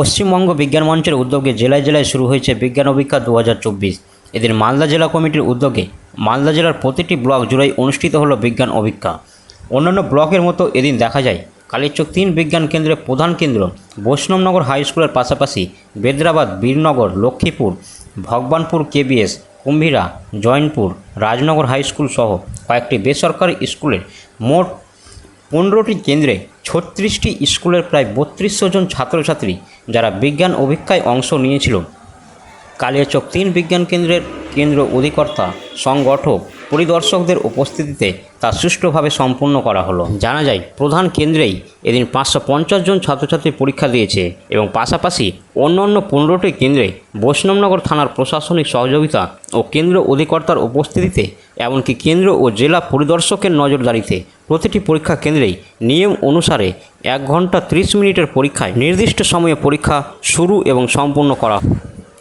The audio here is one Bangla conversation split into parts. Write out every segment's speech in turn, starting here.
পশ্চিমবঙ্গ বিজ্ঞান মঞ্চের উদ্যোগে জেলায় জেলায় শুরু হয়েছে বিজ্ঞান অভিজ্ঞা দু এদিন মালদা জেলা কমিটির উদ্যোগে মালদা জেলার প্রতিটি ব্লক জুড়েই অনুষ্ঠিত হলো বিজ্ঞান অভিজ্ঞা অন্যান্য ব্লকের মতো এদিন দেখা যায় কালীচক তিন বিজ্ঞান কেন্দ্রের প্রধান কেন্দ্র, বৈষ্ণবনগর হাই স্কুলের পাশাপাশি Bedrabad, Birnagar, Lakshmipur, Bhagwanpur KBS, Kumbhira Jaynagar Rajnagar high school সহ কয়েকটি বেসরকারি স্কুলের মোট পনেরোটি কেন্দ্রে ছত্রিশটি স্কুলের প্রায় বত্রিশশো জন ছাত্রছাত্রী যারা বিজ্ঞান অভিজ্ঞায় অংশ নিয়েছিল। কালিয়াচক তিন বিজ্ঞান কেন্দ্রের কেন্দ্র অধিকর্তা, সংগঠক, পরিদর্শকদের উপস্থিতিতে তা সুষ্ঠুভাবে সম্পূর্ণ করা হলো। জানা যায়, প্রধান কেন্দ্রেই এদিন পাঁচশো পঞ্চাশ জন ছাত্রছাত্রী পরীক্ষা দিয়েছে এবং পাশাপাশি অন্য অন্য পনেরোটি কেন্দ্রে বৈষ্ণবনগর থানার প্রশাসনিক সহযোগিতা ও কেন্দ্র অধিকর্তার উপস্থিতিতে, এমনকি কেন্দ্র ও জেলা পরিদর্শকের নজরদারিতে প্রতিটি পরীক্ষা কেন্দ্রেই নিয়ম অনুসারে এক ঘণ্টা ত্রিশ মিনিটের পরীক্ষায় নির্দিষ্ট সময়ে পরীক্ষা শুরু এবং সম্পূর্ণ করা।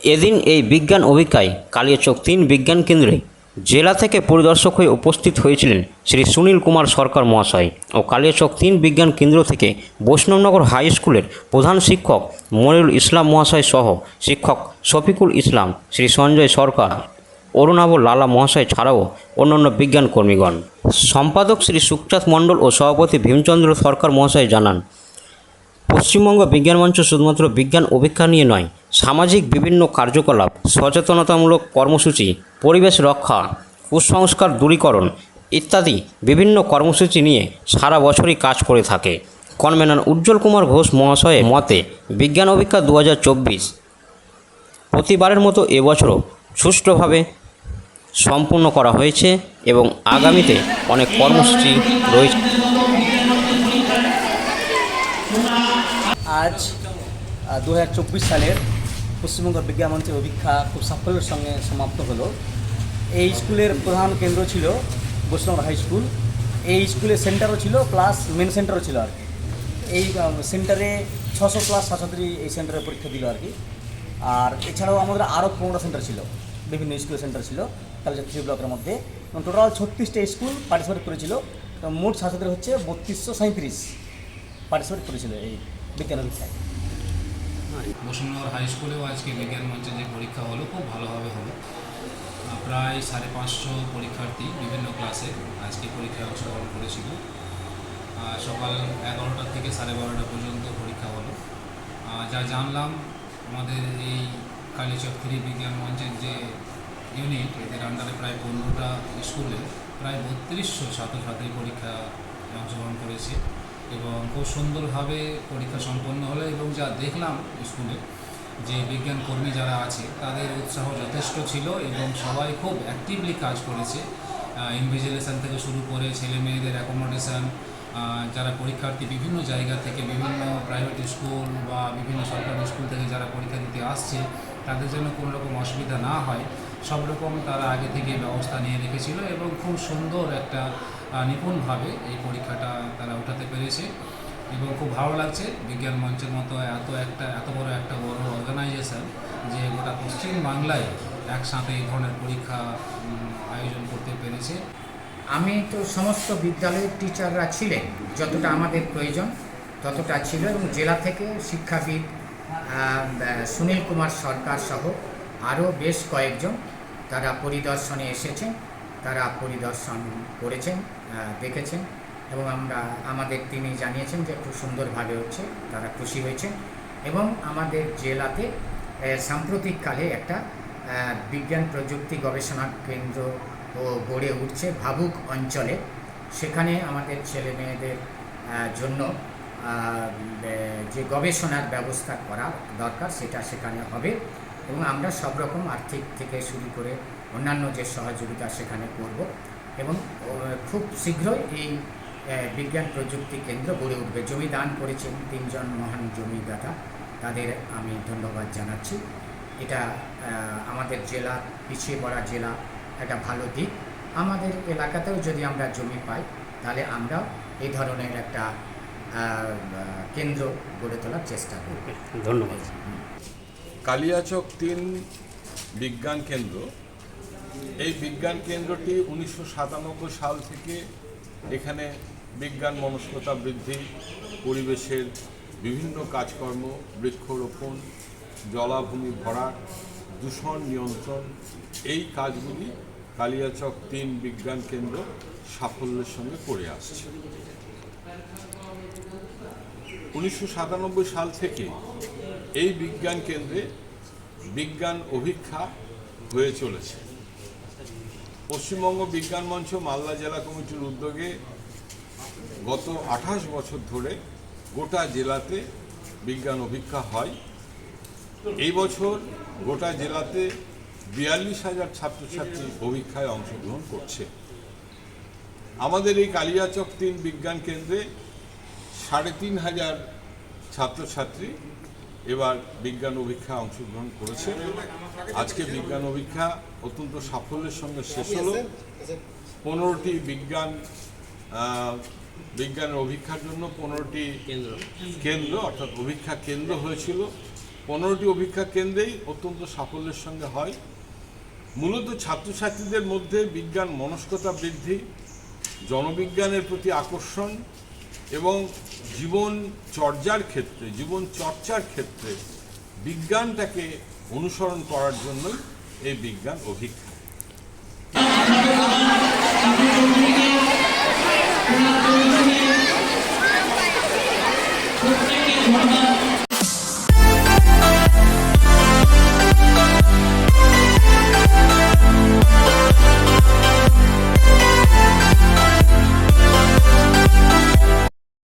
এদিন এই বিজ্ঞান অভিজ্ঞায় কালিয়াচক তিন বিজ্ঞান কেন্দ্রে জেলা থেকে পরিদর্শক হয়ে উপস্থিত হয়েছিলেন শ্রী সুনীল কুমার সরকার মহাশয় ও কালিয়াচক তিন বিজ্ঞান কেন্দ্র থেকে বৈষ্ণবনগর হাই স্কুলের প্রধান শিক্ষক মনিরুল ইসলাম মহাশয় সহ শিক্ষক শফিকুল ইসলাম, শ্রী সঞ্জয় সরকার অরুণাভ লালা মহাশয় ছাড়াও অন্যান্য বিজ্ঞান কর্মীগণ। সম্পাদক শ্রী সুখচাঁদ মণ্ডল ও সভাপতি ভীমচন্দ্র সরকার মহাশয় জানান, পশ্চিমবঙ্গ বিজ্ঞান মঞ্চ শুধুমাত্র বিজ্ঞান অভিজ্ঞা নিয়ে নয়, সামাজিক বিভিন্ন কার্যকলাপ, সচেতনতামূলক কর্মসূচি, পরিবেশ রক্ষা, কুসংস্কার দূরীকরণ ইত্যাদি বিভিন্ন কর্মসূচি নিয়ে সারা বছরই কাজ করে থাকে। কনভেনর উজ্জ্বল কুমার ঘোষ মহাশয়ের মতে, বিজ্ঞান অভিজ্ঞা দু প্রতিবারের মতো এবছরও সুষ্ঠুভাবে সম্পূর্ণ করা হয়েছে এবং আগামীতে অনেক কর্মসূচি রয়েছে। আজ দু হাজার চব্বিশ সালের পশ্চিমবঙ্গ বিজ্ঞান মঞ্চের অভিক্ষা খুব সাফল্যের সঙ্গে সমাপ্ত হলো। এই স্কুলের প্রধান কেন্দ্র ছিল বৈষ্ণব হাই স্কুল। এই স্কুলের সেন্টারও ছিল, প্লাস মেন সেন্টারও ছিল আর কি। এই সেন্টারে ছশো প্লাস ছাত্রছাত্রী এই সেন্টারে পরীক্ষা দিল আর কি। আর এছাড়াও আমাদের আরও পনেরো সেন্টার ছিল, বিভিন্ন স্কুলের সেন্টার ছিল। কালীচত্রী ব্লকের মধ্যে। এবং টোটাল ছত্রিশটা স্কুল পার্টিসিপেট করেছিল। মোট ছাত্রদের হচ্ছে বত্রিশশো সাঁত্রিশ পার্টিসিপেট করেছিল এই বিজ্ঞান অভিজ্ঞায় বসুন্ধরা হাই স্কুলেও আজকে বিজ্ঞান মঞ্চে যে পরীক্ষা হলো, খুব ভালোভাবে হলো। প্রায় সাড়ে পাঁচশো পরীক্ষার্থী বিভিন্ন ক্লাসে আজকে পরীক্ষায় অংশগ্রহণ করেছিল। সকাল এগারোটা থেকে সাড়ে বারোটা পর্যন্ত পরীক্ষা হলো। যা জানলাম, আমাদের এই কালীচক থ্রি বিজ্ঞান মঞ্চের যে ইউনিট এদের আন্ডারে প্রায় পনেরোটা স্কুলে প্রায় বত্রিশশো ছাত্রছাত্রী পরীক্ষা অংশগ্রহণ করেছে এবং খুব সুন্দরভাবে পরীক্ষা সম্পন্ন হলো এবং যা দেখলাম স্কুলে যে বিজ্ঞান কর্মী যারা আছে, তাদের উৎসাহ যথেষ্ট ছিল এবং সবাই খুব অ্যাক্টিভলি কাজ করেছে। ইনভিজিলেশন থেকে শুরু করে ছেলে মেয়েদের অ্যাকোমোডেশন যারা পরীক্ষার্থী বিভিন্ন জায়গা থেকে, বিভিন্ন প্রাইভেট স্কুল বা বিভিন্ন সরকারি স্কুল থেকে যারা পরীক্ষা দিতে আসছে, তাদের জন্য কোনো রকম অসুবিধা না হয়। সব রকম তারা আগে থেকে ব্যবস্থা নিয়ে রেখেছিল এবং খুব সুন্দর একটা নিপুণভাবে এই পরীক্ষাটা তারা উঠাতে পেরেছে এবং খুব ভালো লাগছে। বিজ্ঞান মঞ্চের মতো এত একটা, এত বড় একটা বড় অর্গানাইজেশন যে গোটা পশ্চিম বাংলায় একসাথে এই ধরনের পরীক্ষা আয়োজন করতে পেরেছে। আমি তো সমস্ত বিদ্যালয়ের টিচাররা ছিলেন, যতটা আমাদের প্রয়োজন ততটা ছিল এবং জেলা থেকে শিক্ষাবিদ সুনীল কুমার সরকার সহ আরও বেশ কয়েকজন তারা পরিদর্শনে এসেছেন তারা পরিদর্শন করেছেন দেখেছেন এবং আমরা, আমাদের তিনি জানিয়েছেন যে খুব সুন্দরভাবে হচ্ছে, তারা খুশি হয়েছেন এবং আমাদের জেলাতে সাম্প্রতিককালে একটা বিজ্ঞান প্রযুক্তি গবেষণা কেন্দ্র ও গড়ে উঠছে ভাবুক অঞ্চলে। সেখানে আমাদের ছেলে মেয়েদের জন্য যে গবেষণার ব্যবস্থা করা দরকার সেটা সেখানে হবে। এবং আমরা সব রকম আর্থিক থেকে শুরু করে অন্যান্য যে সহযোগিতা সেখানে করব এবং খুব শীঘ্রই এই বিজ্ঞান প্রযুক্তি কেন্দ্র গড়ে উঠবে। জমি দান করেছেন তিনজন মহান জমিদাতা, তাদের আমি ধন্যবাদ জানাচ্ছি। এটা আমাদের জেলা, পিছিয়ে পড়া জেলা, একটা ভালো দিক। আমাদের এলাকাতেও যদি আমরা জমি পাই, তাহলে আমরা এই ধরনের একটা কেন্দ্র গড়ে তোলার চেষ্টা করব। ধন্যবাদ। কালিয়াচক তিন বিজ্ঞান কেন্দ্র। এই বিজ্ঞান কেন্দ্রটি উনিশশো সাতানব্বই সাল থেকে এখানে বিজ্ঞান মনস্কতা বৃদ্ধি, পরিবেশের বিভিন্ন কাজকর্ম, বৃক্ষরোপণ, জলাভূমি ভরাট দূষণ নিয়ন্ত্রণ, এই কাজগুলি কালিয়াচক তিন বিজ্ঞান কেন্দ্র সাফল্যের সঙ্গে করে আসছে। উনিশশো সাতানব্বই সাল থেকে এই বিজ্ঞান কেন্দ্রে বিজ্ঞান অভিক্ষা হয়ে চলেছে। পশ্চিমবঙ্গ বিজ্ঞান মঞ্চ মালদা জেলা কমিটির উদ্যোগে গত আঠাশ বছর ধরে গোটা জেলাতে বিজ্ঞান অভিক্ষা হয়। এই বছর গোটা জেলাতে বিয়াল্লিশ হাজার ছাত্রছাত্রী অভিক্ষায় অংশগ্রহণ করছে। আমাদের এই কালিয়াচক তিন বিজ্ঞান কেন্দ্রে সাড়ে তিন হাজার ছাত্রছাত্রী এবার বিজ্ঞান অভিক্ষা অংশগ্রহণ করেছে। আজকে বিজ্ঞান অভিক্ষা অত্যন্ত সাফল্যের সঙ্গে শেষ হলো। পনেরোটি বিজ্ঞান বিজ্ঞানের অভিক্ষার জন্য পনেরোটি কেন্দ্র। কেন্দ্র অর্থাৎ অভিক্ষা কেন্দ্র হয়েছিল। পনেরোটি অভিক্ষা কেন্দ্রেই অত্যন্ত সাফল্যের সঙ্গে হয়। মূলত ছাত্রছাত্রীদের মধ্যে বিজ্ঞান মনস্কতা বৃদ্ধি জনবিজ্ঞানের প্রতি আকর্ষণ এবং জীবন চর্যার ক্ষেত্রে, জীবন চর্চার ক্ষেত্রে বিজ্ঞানটাকে অনুসরণ করার জন্যই এই বিজ্ঞান অভিক্ষা Thank ধন্যবাদ